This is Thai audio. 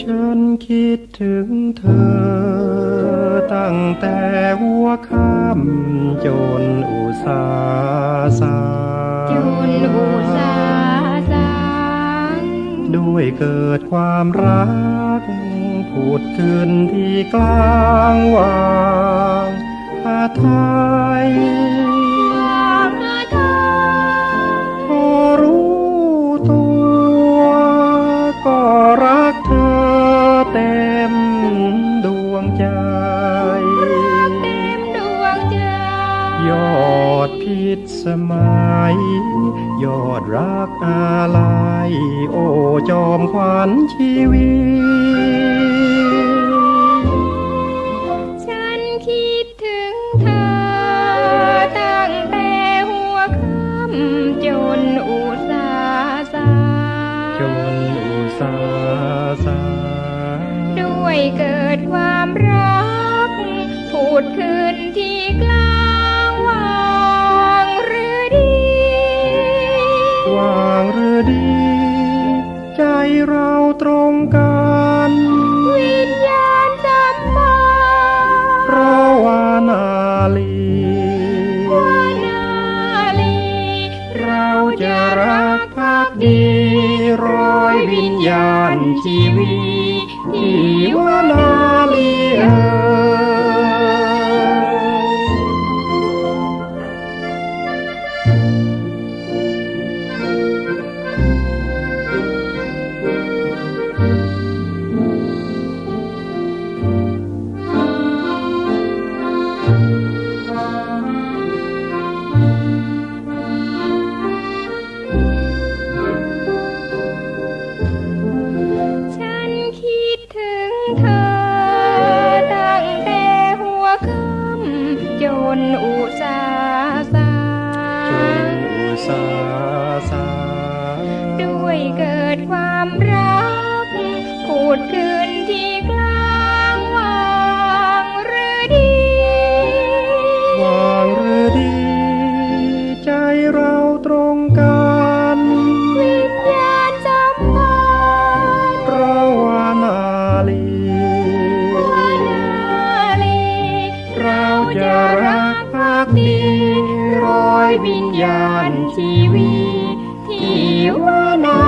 ฉันคิดถึงเธอ ตั้งแต่หัวค่ำจนอุตสาสาจนอุตสา วยเกิดความรักผูดขึ้นที่กลางวางอาทา อดพิษสมัย ยอดรักอาลัย โอ้จอมขวัญชีวิต ฉันคิดถึงเธอ ตั้งแต่หัวค่ำจนอุตสาสางจนอุตสาสาด้วยเกิดความรัก พูดขึ้นที่กลา ใจเราตรงกันวิญญาณสัมพันธ์เพราะว่านาลีวานาลีเราจะรักภักดีร้อยวิญญาณชีวิตที่วานาลีเอ่ย นอุสาสาอุสาสาด้วยเกิดความรักพูดคืนที่กลางวางหรือดีวางหรือดี ใจเราตรงกันวิญญาณจำพันเราวานาลีวานาลีเราจะรัก กดีรอยวิญญาณชีวีที่วนา